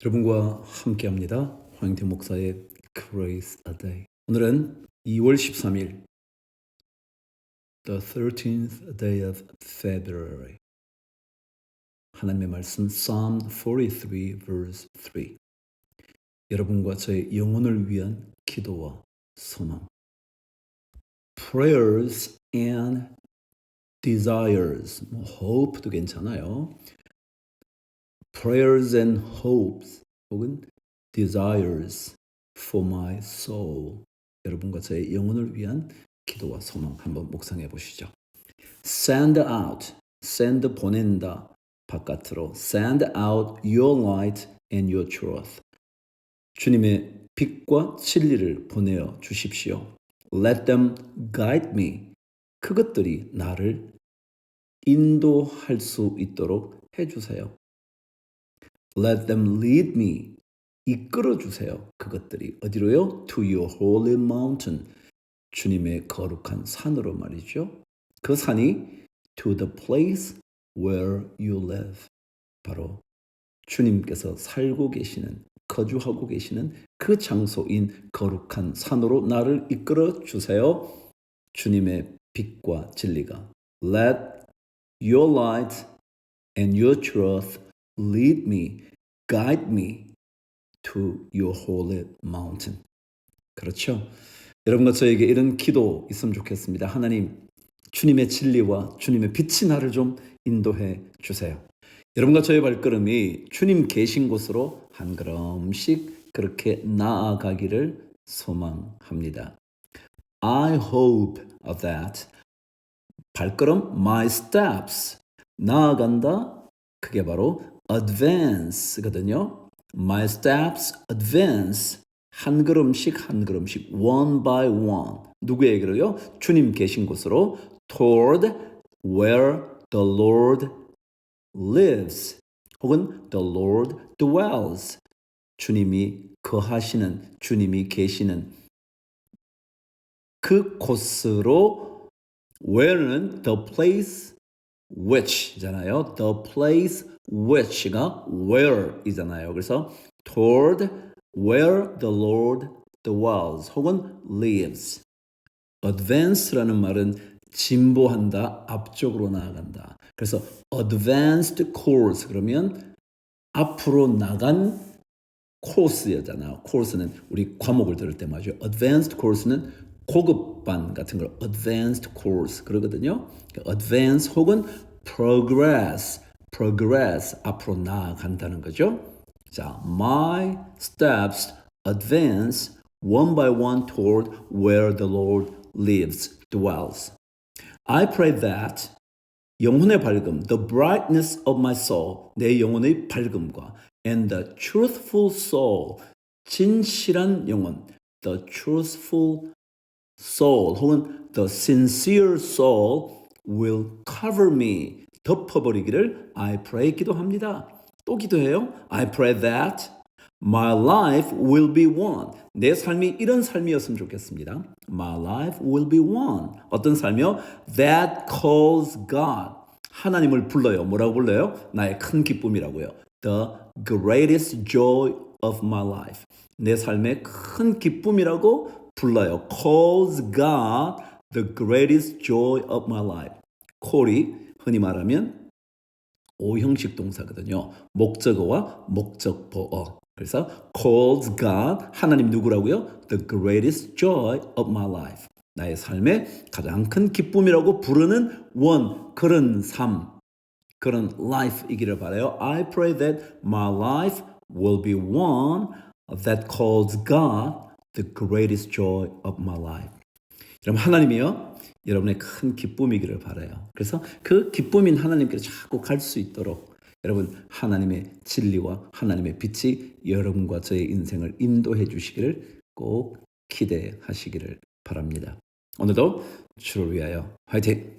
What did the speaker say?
여러분과 함께합니다. 황태 목사의 Grace a Day. 오늘은 2월 13일, the 13th day of February. 하나님의 말씀 Psalm 43 verse 3. 여러분과 저의 영혼을 위한 기도와 소망. Prayers and desires. 뭐 hope도 괜찮아요. Prayers and hopes 혹은 desires for my soul. 여러분과 저의 영혼을 위한 기도와 소망 한번 묵상해 보시죠. Send out, send 보낸다 바깥으로. Send out your light and your truth. 주님의 빛과 진리를 보내어 주십시오. Let them guide me. 그것들이 나를 인도할 수 있도록 해주세요. Let them lead me. 이끌어 주세요. 그것들이 어디로요? To your holy mountain. 주님의 거룩한 산으로 말이죠. 그 산이 to the place where you live. 바로 주님께서 살고 계시는 거주하고 계시는 그 장소인 거룩한 산으로 나를 이끌어 주세요. 주님의 빛과 진리가 Let your light and your truth lead me, guide me to your holy mountain. 그렇죠? 여러분과 저에게 이런 기도 있으면 좋겠습니다. 하나님, 주님의 진리와 주님의 빛이 나를 좀 인도해 주세요. 여러분과 저의 발걸음이 주님 계신 곳으로 한 걸음씩 그렇게 나아가기를 소망합니다. I hope that 발걸음 my steps 나아간다 그게 바로 advance거든요. My steps advance 한 걸음씩 한 걸음씩 one by one 누구에게로요? 주님 계신 곳으로 toward where the Lord lives 혹은 the Lord dwells 주님이 거하시는 주님이 계시는 그 곳으로 where는 the place which잖아요. the place which가 where이잖아요. 그래서 toward where the Lord dwells 혹은 lives. advance라는 말은 진보한다, 앞쪽으로 나아간다. 그래서 advanced course 그러면 앞으로 나간 코스였잖아요. 코스는 우리 과목을 들을 때 말이죠. advanced course는 고급반 같은 걸 advanced course 그러거든요. advance 혹은 progress, progress 앞으로 나아간다는 거죠. 자, my steps advance one by one toward where the Lord lives, dwells. I pray that 영혼의 밝음, the brightness of my soul, 내 영혼의 밝음과 and the truthful soul, 진실한 영혼, the truthful soul 혹은 the sincere soul will cover me 덮어버리기를 I pray 기도합니다. 또 기도해요. I pray that my life will be one. 내 삶이 이런 삶이었으면 좋겠습니다. My life will be one. 어떤 삶이요? That calls God. 하나님을 불러요. 뭐라고 불러요? 나의 큰 기쁨이라고요. The greatest joy of my life. 내 삶의 큰 기쁨이라고 불러요. Calls God the greatest joy of my life. call이 흔히 말하면 오형식 동사거든요. 목적어와 목적보어. 그래서 calls God 하나님 누구라고요? The greatest joy of my life. 나의 삶의 가장 큰 기쁨이라고 부르는 원 그런 삶 그런 life이기를 바라요. I pray that my life will be one that calls God the greatest joy of my life. 여러분 하나님이요 여러분의 큰 기쁨이기를 바라요. 그래서 그 기쁨인 하나님께로 자꾸 갈 수 있도록 여러분 하나님의 진리와 하나님의 빛이 여러분과 저의 인생을 인도해 주시기를 꼭 기대하시기를 바랍니다. 오늘도 주를 위하여 화이팅!